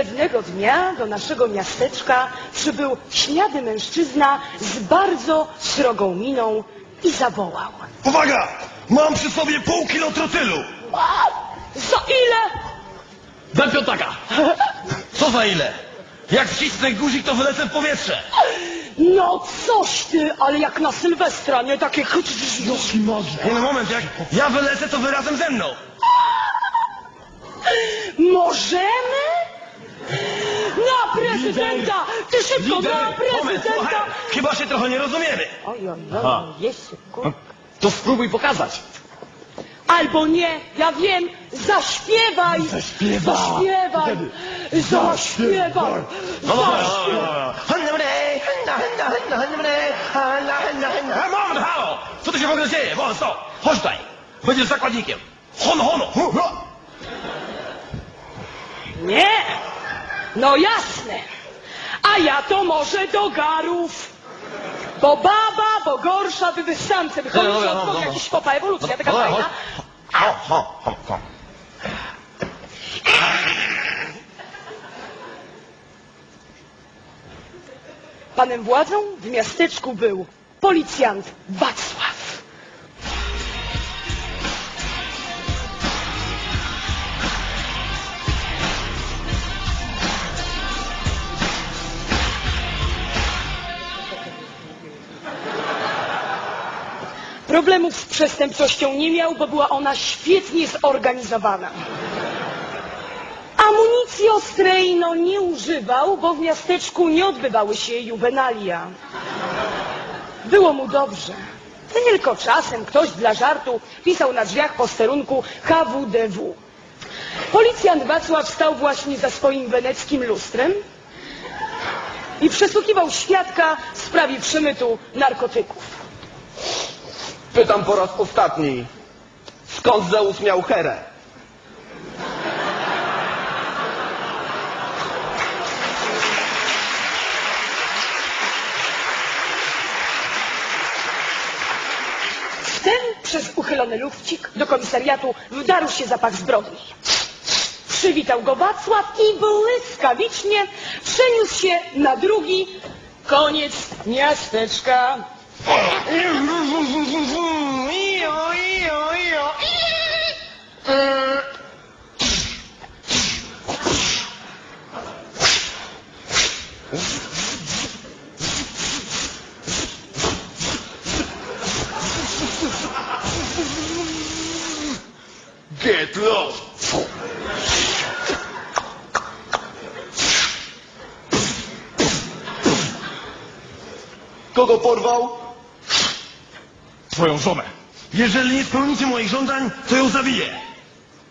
Pewnego dnia do naszego miasteczka przybył śniady mężczyzna z bardzo srogą miną i zawołał. Uwaga! Mam przy sobie pół kilo trotylu! A, za ile? Daj piątaka! Co za ile? Jak wcisnę guzik, to wylecę w powietrze! No coś ty, ale jak na Sylwestra, nie takie... Joki magia! Nie no moment, jak ja wylecę, to wy razem ze mną! Możemy? Prezydenta! Ty szybko, Moment, prezydenta! chyba się trochę nie rozumiemy! Oj, oj, Aha. oj, jest szybko. To spróbuj pokazać! Albo nie, ja wiem, zaśpiewaj! Zaśpiewaj. Zaśpiewaj! Zaśpiewaj! No dobra, Zaśpiewaj! Moment, halo! Co tu się w ogóle dzieje? Moment, stop! Chodź tutaj! Będziesz zakładnikiem! Hono, hono! Nie! No jasne! A ja to może do garów! Bo baba, bo gorsza, by wy samce wychodzić No, no, od no, no, no. jakiś popa ewolucja, taka Dobra, fajna. Panem władzą w miasteczku był policjant Wacław. Problemów z przestępczością nie miał, bo była ona świetnie zorganizowana. Amunicji ostrej no nie używał, bo w miasteczku nie odbywały się juwenalia. Było mu dobrze. Tylko czasem ktoś dla żartu pisał na drzwiach posterunku KWDW. Policjant Wacław stał właśnie za swoim weneckim lustrem i przesłuchiwał świadka w sprawie przemytu narkotyków. Pytam po raz ostatni. Skąd Zeus miał Herę? Wtem przez uchylony lufcik do komisariatu wdarł się zapach zbrodni. Przywitał go Wacław i błyskawicznie przeniósł się na drugi koniec miasteczka. Get lost! Kogo porwał? Twoją żonę. Jeżeli nie spełnicie moich żądań, to ją zabiję.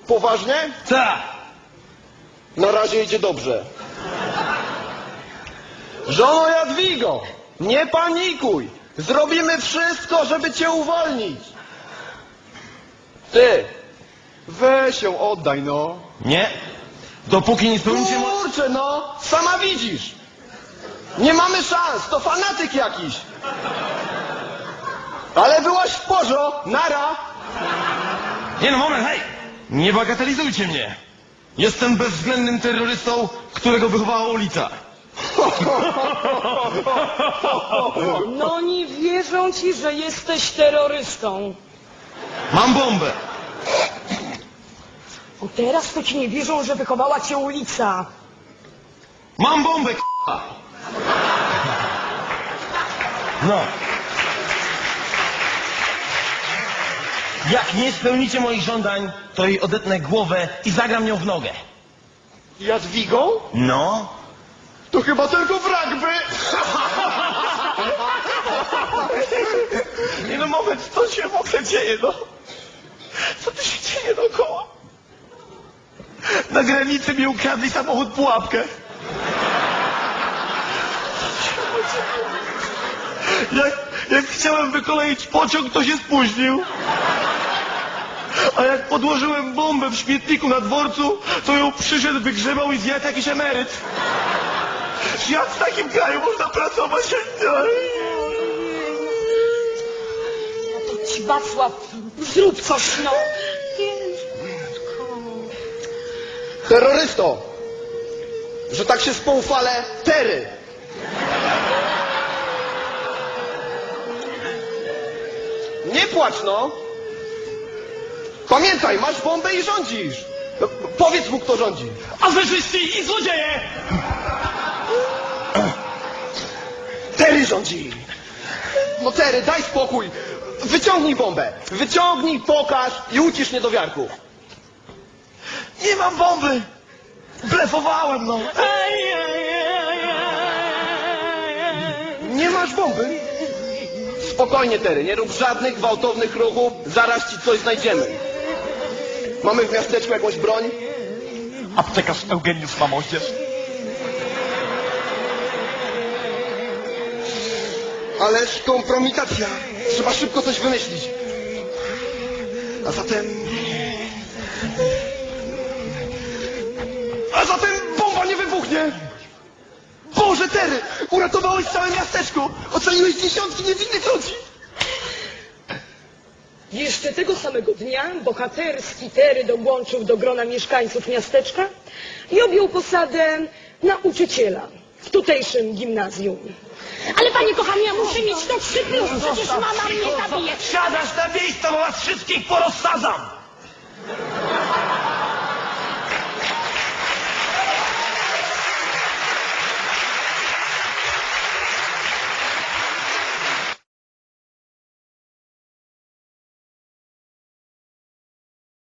Poważnie? Tak. Na razie idzie dobrze. Żono Jadwigo, nie panikuj. Zrobimy wszystko, żeby cię uwolnić. Ty, weź ją oddaj, no. Nie. Dopóki nie spełnicie moich... Kurczę, no, sama widzisz. Nie mamy szans, to fanatyk jakiś. Ale w porzo, nara. Nie no, moment, hej! Nie bagatelizujcie mnie! Jestem bezwzględnym terrorystą, którego wychowała ulica. No nie wierzą ci, że jesteś terrorystą. Mam bombę. O teraz to ci nie wierzą, że wychowała cię ulica. Mam bombę, k***a. No. Jak nie spełnicie moich żądań, to jej odetnę głowę i zagram nią w nogę. Jadwigą? No. To chyba tylko wrak by. Nie no, moment, co się w ogóle dzieje, no? Co tu się dzieje dookoła? Na granicy mi ukradli samochód pułapkę. Jak, jak chciałem wykoleić pociąg, to się spóźnił. A jak podłożyłem bombę w śmietniku na dworcu, to ją przyszedł, wygrzebał i zjadł jakiś emeryt. Jak w takim kraju można pracować? No to ci Wacław, zrób coś, no. Terrorysto! że tak się spoufalę Tery. Nie płacz, no. Pamiętaj, masz bombę i rządzisz. No, powiedz mu, kto rządzi. Aferzyści i złodzieje! Tery rządzi. No Tery, daj spokój. Wyciągnij bombę. Wyciągnij, pokaż i ucisz niedowiarków. Nie mam bomby! Blefowałem, no! Nie masz bomby? Spokojnie, Tery, nie rób żadnych gwałtownych ruchów, zaraz ci coś znajdziemy. Mamy w miasteczku jakąś broń? Aptekarz Eugeniusz ma moździerz. Ależ kompromitacja. Trzeba szybko coś wymyślić. A zatem... A zatem bomba nie wybuchnie! Boże, Tery! Uratowałeś całe miasteczko! Ocaliłeś dziesiątki niewinnych ludzi! Jeszcze tego samego dnia bohaterski Tery dołączył do grona mieszkańców miasteczka i objął posadę nauczyciela w tutejszym gimnazjum. Ale panie kochany, ja muszę mieć to trzy plus, przecież mama mnie zabije. Siadasz na miejsce, bo was wszystkich porozsadzam!